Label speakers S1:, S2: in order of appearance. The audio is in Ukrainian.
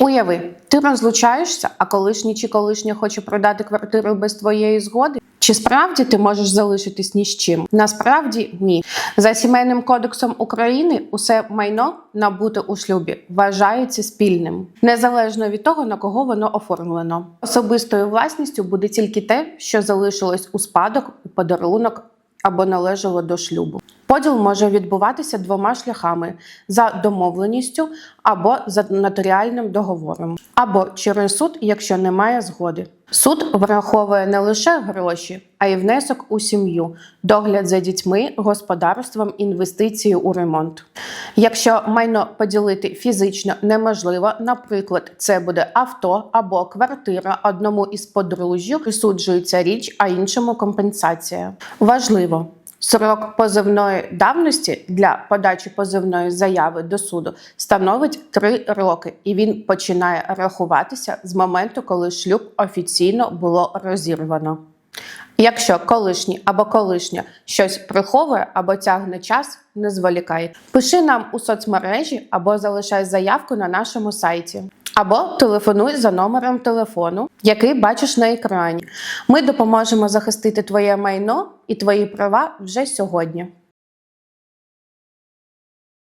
S1: Уяви, ти розлучаєшся, а колишній чи колишня хоче продати квартиру без твоєї згоди. Чи справді ти можеш залишитись ні з чим? Насправді ні. За сімейним кодексом України усе майно набуте у шлюбі вважається спільним, незалежно від того на кого воно оформлено. Особистою власністю буде тільки те, що залишилось у спадок, у подарунок або належало до шлюбу. Поділ може відбуватися двома шляхами: за домовленістю або за нотаріальним договором, або через суд, якщо немає згоди. Суд враховує не лише гроші, а й внесок у сім'ю, догляд за дітьми, господарством, інвестиції у ремонт. Якщо майно поділити фізично неможливо, наприклад, це буде авто або квартира, одному із подружжю присуджується річ, а іншому компенсація. Важливо. Срок позивної давності для подачі позивної заяви до суду становить 3 роки, і він починає рахуватися з моменту, коли шлюб офіційно було розірвано. Якщо колишній або колишня щось приховує або тягне час, не зволікай. Пиши нам у соцмережі або залишай заявку на нашому сайті. Або телефонуй за номером телефону, який бачиш на екрані. Ми допоможемо захистити твоє майно і твої права вже сьогодні.